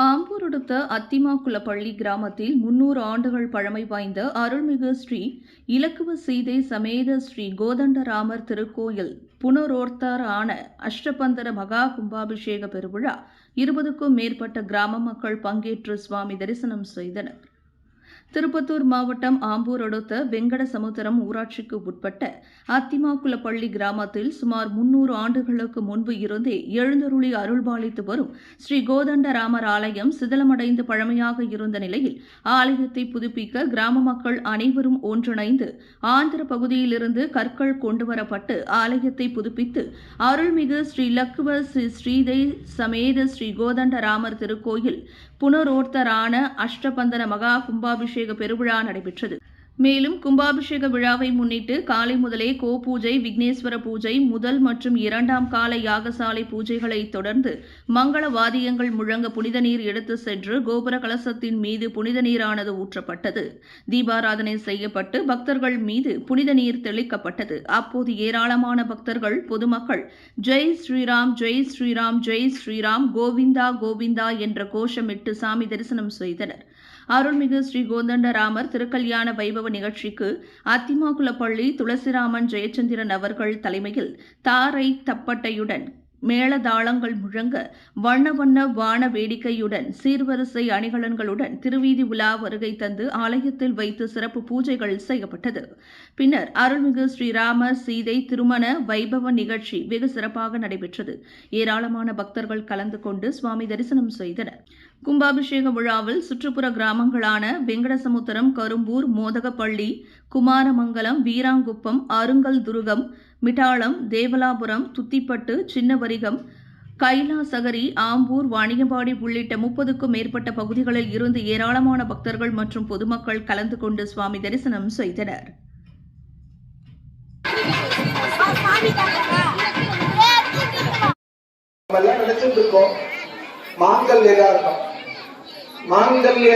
ஆம்பூர் அடுத்த அத்திமாக்குளப்பள்ளி கிராமத்தில் முன்னூறு ஆண்டுகள் பழமை வாய்ந்த அருள்மிகு ஸ்ரீ இலக்குவ சீதை சமேத ஸ்ரீ கோதண்டராமர் திருக்கோயில் புனரோர்த்தரான அஷ்டபந்தர மகா கும்பாபிஷேக பெருவிழா இருபதுக்கும் மேற்பட்ட கிராம மக்கள் பங்கேற்று சுவாமி தரிசனம் செய்தனர். திருப்பத்தூர் மாவட்டம் ஆம்பூர் அடுத்த வெங்கடசமுத்திரம் ஊராட்சிக்கு உட்பட்ட அத்திமாக்குளப்பள்ளி கிராமத்தில் சுமார் முன்னூறு ஆண்டுகளுக்கு முன்பு இருந்தே எழுந்தருளி அருள்பாலித்து வரும் ஸ்ரீ கோதண்டராமர் ஆலயம் சிதிலமடைந்து பழமையாக இருந்த நிலையில் ஆலயத்தை புதுப்பிக்க கிராம மக்கள் அனைவரும் ஒன்றிணைந்து ஆந்திர பகுதியிலிருந்து கற்கள் கொண்டுவரப்பட்டு ஆலயத்தை புதுப்பித்து அருள்மிகு ஸ்ரீ லக்குவ ஸ்ரீ ஸ்ரீதை சமேத ஸ்ரீ கோதண்டராமர் திருக்கோயில் புனரோர்த்தரான அஷ்டபந்தன மகா கும்பாபிஷேக பெருவிழா நடைபெற்றது. மேலும் கும்பாபிஷேக விழாவை முன்னிட்டு காலை முதலே கோ பூஜை விக்னேஸ்வர பூஜை முதல் மற்றும் இரண்டாம் கால யாகசாலை பூஜைகளை தொடர்ந்து மங்கள வாதியங்கள் முழங்க புனித நீர் எடுத்து சென்று கோபுர கலசத்தின் மீது புனித நீரானது ஊற்றப்பட்டது. தீபாராதனை செய்யப்பட்டு பக்தர்கள் மீது புனித நீர் தெளிக்கப்பட்டது. அப்போது ஏராளமான பக்தர்கள் பொதுமக்கள் ஜெய் ஸ்ரீராம் ஜெய் ஸ்ரீராம் ஜெய் ஸ்ரீராம் கோவிந்தா கோவிந்தா என்ற கோஷமிட்டு சாமி தரிசனம் செய்தனர். அருள்மிகு ஸ்ரீ கோதண்டராமர் திருக்கல்யாண வைபவ நிகழ்ச்சிக்கு அத்திமாக்குளப்பள்ளி துளசிராமன் ஜெயச்சந்திரன் அவர்கள் தலைமையில் தாரை தப்பட்டையுடன் மேளதாளங்கள் முழங்க வண்ண வண்ண வான வேடிக்கையுடன் சீர்வரிசை அணிகலன்களுடன் திருவீதி உலா வருகை தந்து ஆலயத்தில் வைத்து சிறப்பு பூஜைகள் செய்யப்பட்டது. பின்னர் அருள்மிகு ஸ்ரீராம சீதை திருமண வைபவ நிகழ்ச்சி வெகு சிறப்பாக நடைபெற்றது. ஏராளமான பக்தர்கள் கலந்து கொண்டு சுவாமி தரிசனம் செய்தனர். கும்பாபிஷேக விழாவில் சுற்றுப்புற கிராமங்களான வெங்கடசமுத்திரம் கரும்பூர் மோதகப்பள்ளி குமாரமங்கலம் வீராங்குப்பம் அருங்கல் துருகம் மிட்டாளம் தேவலாபுரம் துத்திப்பட்டு சின்னவரிகம் கைலாசகரி ஆம்பூர் வாணியம்பாடி உள்ளிட்ட முப்பதுக்கும் மேற்பட்ட பகுதிகளில் இருந்து ஏராளமான பக்தர்கள் மற்றும் பொதுமக்கள் கலந்து கொண்டு சுவாமி தரிசனம் செய்தனர். நினைச்சிட்டு இருக்கோம் இருக்கும். மாங்கல்ய